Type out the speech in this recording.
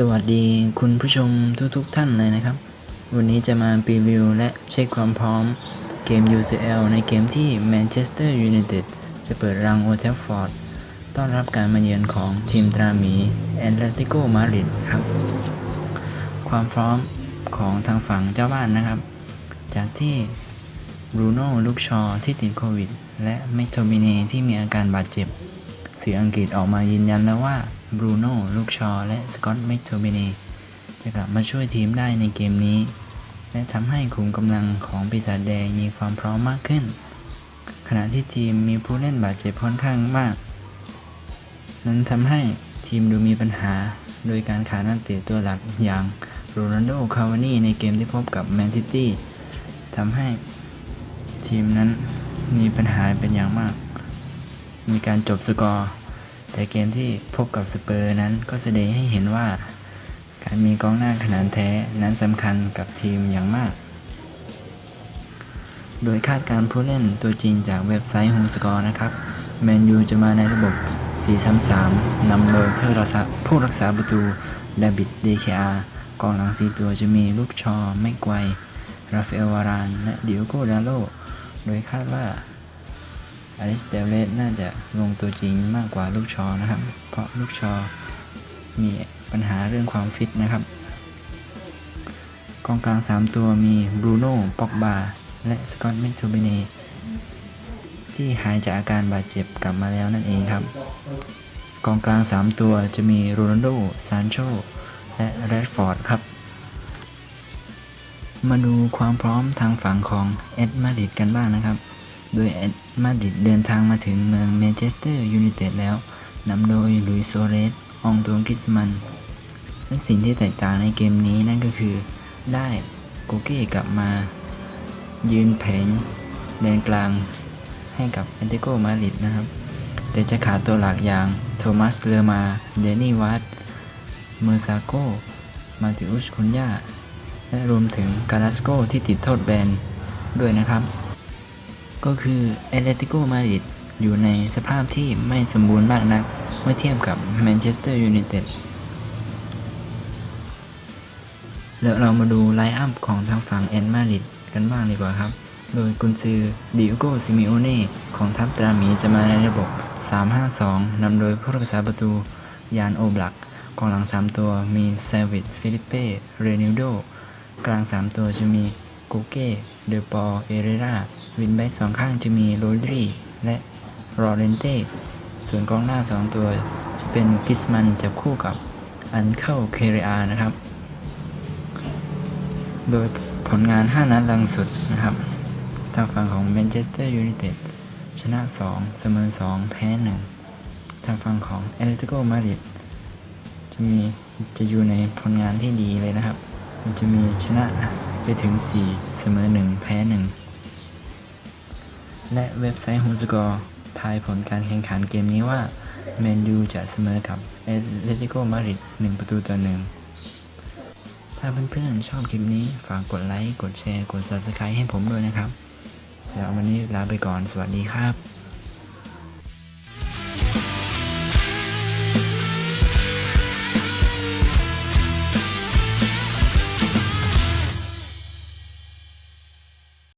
สวัสดีคุณผู้ชมทุกๆทท่านเลยนะครับ วันนี้จะมารีวิวและเช็คความพร้อมเกม UCL ในเกมที่ Manchester United จะเปิดรังโอเทลฟอร์ดต้อนรับการมาเยือนของทีมตราหมีแอน l ลติโกมาริดครับ ความพร้อมของทางฝั่งเจ้าบ้านนะครับ จากที่บรูโน่ลูกชอที่ติดโควิด และเมโทมิเนที่มีอาการบาดเจ็บ สื่ออังกฤษออกมายืนยันแล้วว่าบรูโน่ลูกชอ และสกอตต์แมคโทมิเนจะกลับมาช่วยทีมได้ในเกมนี้ และทำให้ขุมกำลังของปีศาจแดงมีความพร้อมมากขึ้น ขณะที่ทีมมีผู้เล่นบาดเจ็บค่อนข้างมาก นั้นทำให้ทีมดูมีปัญหา โดยการขาดนักเตะตัวหลักอย่างโรนัลโดคาวานี่ในเกมที่พบกับแมนซิตี้ทำให้ทีมนั้นมีปัญหาเป็นอย่างมาก มีการจบสกอร์ แต่เกมที่พบกับสเปอร์นั้นก็แสดงให้เห็นว่า การมีกองหน้าขนาดแท้นั้นสำคัญกับทีมอย่างมาก โดยคาดการ์ผู้เล่นตัวจริงจากเว็บไซต์ Home Score นะครับ แมนยูจะมาในระบบ 4-3-3 นำโดยผู้รักษาผู้รักษาประตูดาบิด DKR กองหลัง4ตัวจะมีลูกชอแม็กไกว ราฟาเอลวาราน และดิโอโกดาโล โดยคาดว่า อลิสเดเลสน่าจะลงตัวจริงมากกว่าลูกชอนะครับ เพราะลูกชอมีปัญหาเรื่องความฟิตนะครับ กองกลาง 3 ตัวมีบรูโน่ปอกบา และสกอตต์แมคโทเบเนที่หายจากอาการบาดเจ็บกลับมาแล้วนั่นเองครับ กองกลาง 3 ตัวจะมีโรนัลโด ซานโช และแรดฟอร์ดครับ มาดูความพร้อมทางฝั่งของเอ็ดมาดริดกันบ้างนะครับ โดยเอ็ดมาดริดเดินทางมาถึงเมืองแมนเชสเตอร์ยูไนเต็ดแล้วนำโดยลุยโซเรส องตัวกิสมันและสิ่งที่แตกต่างในเกมนี้นั่นก็คือ ได้โกเก้กลับมา ยืนแผงแดนกลางให้กับแอนติโกมาดริดนะครับ แต่จะขาดตัวหลักอย่างโทมัสเลอมาเดนี่วัตเมอร์ซาโกมาติอุสคุนยาและรวมถึงกาลาสโกที่ติดโทษแบนด้วยนะครับ ก็คือเอเลติโกมาดริดอยู่ในสภาพที่ไม่สมบูรณ์มากนัก เมื่อเทียบกับแมนเชสเตอร์ยูไนเต็ดแล้วเรามาดูไลน์อัพของทางฝั่งแอนมาดริดกันบ้างดีกว่าครับ โดยกุนซือดิโอโกซิมิโอเน่ของทัพตราหมีจะมาในระบบ 3-5-2 นำโดยผู้รักษาประตูยานโอบลักกองหลัง 3 ตัวมีเซวิตฟิลิปเป้เรนิลโด กลาง 3 ตัวจะมีโกเก้ เดปอ เอเรรา วินแบ็กสองข้างจะมีโรดรีและรอเรนเต้ส่วนกองหน้า 2 ตัวจะเป็นกิสมันจับคู่กับอันเข้าเคเรอานะครับ โดยผลงาน 5 นัดลังสุดนะครับ ทางฝั่งของแมนเชสเตอร์ยูไนเต็ดชนะ 2 เสมอ 2 แพ้ 1 ทางฝั่งของเอเลติโกมาดริดจะมีจะอยู่ในผลงานที่ดีเลยนะครับ มันจะมีชนะไปถึง 4 เสมอ 1 แพ้ 1 และเว็บไซต์ฮูสกอร์ทายผลการแข่งขันเกมนี้ว่าแมนยูจะเสมอกับเอเลติโกมาดริด1ประตูต่อหนึ่งถ้าเพื่อนๆชอบคลิปนี้ฝากกดไลค์ กดแชร์ กด Subscribe ให้ผมด้วยนะครับสำหรับวันนี้ลาไปก่อนสวัสดีครับ